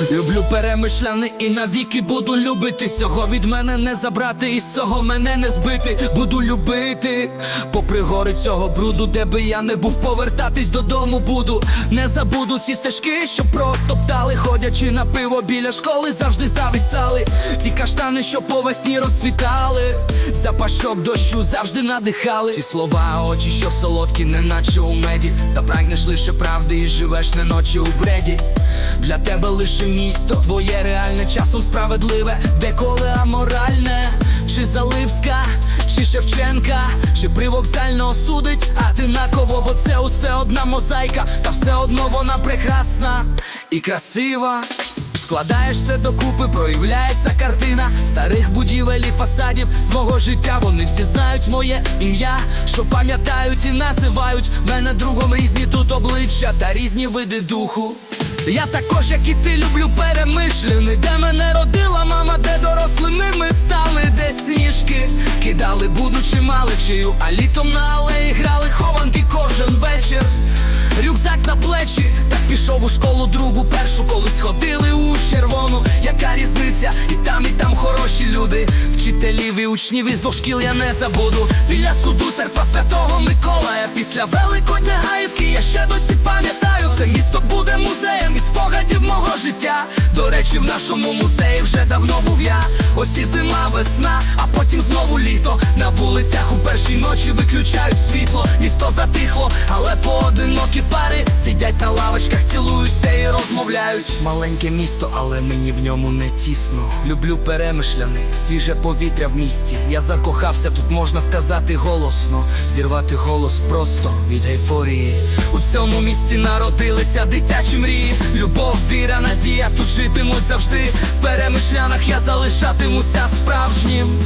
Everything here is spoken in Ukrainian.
Люблю перемишляний і навіки буду любити. Цього від мене не забрати, і з цього мене не збити. Буду любити, попри гори цього бруду, де би я не був, повертатись додому буду. Не забуду ці стежки, що протоптали, ходячи на пиво біля школи, завжди зависали. Ті каштани, що по весні розцвітали. Запашок дощу завжди надихали. Ці слова, очі, що солодкі, неначе у меді. Та прагнеш лише правди і живеш не ночі у бреді. Для тебе лише місто, твоє реальне часом справедливе, деколи аморальне, чи Залипська, чи Шевченка, чи привокзально осудить, а ти на кого, бо це усе одна мозаїка, та все одно вона прекрасна і красива. Складаєш все докупи, проявляється картина старих будівель і фасадів з мого життя. Вони всі знають моє ім'я, що пам'ятають і називають мене другом різні тут обличчя та різні види духу. Я також, як і ти, люблю перемишлений, де мене родила мама, де дорослими ми стали, де сніжки кидали, будучи маличею, а літом на алеї грали хованки кожен вечір. Рюкзак на плечі, пішов у школу другу першу, колись ходили у червону. Яка різниця? І там, і там хороші люди. Вчителів і учнів із двох шкіл я не забуду. Біля суду церква святого Миколая. Після Великодня Гаївки я ще досі пам'ятаю. Це місто буде музеєм і спогадів мого життя. До речі, в нашому музеї вже давно був я. Ось і зима, весна, а потім знову літо. На вулицях у першій ночі виключають світло. Місто затихло, але поодинокі пари сидять на лавочках, цілуються і розмовляють. Маленьке місто, але мені в ньому не тісно. Люблю перемишляний, свіже повітря в місті. Я закохався, тут можна сказати голосно. Зірвати голос просто від ейфорії. У цьому місті народилися дитячі мрії. Любов, віра, надія тут житимуть завжди. В перемишлянах я залишатимуся справжнім.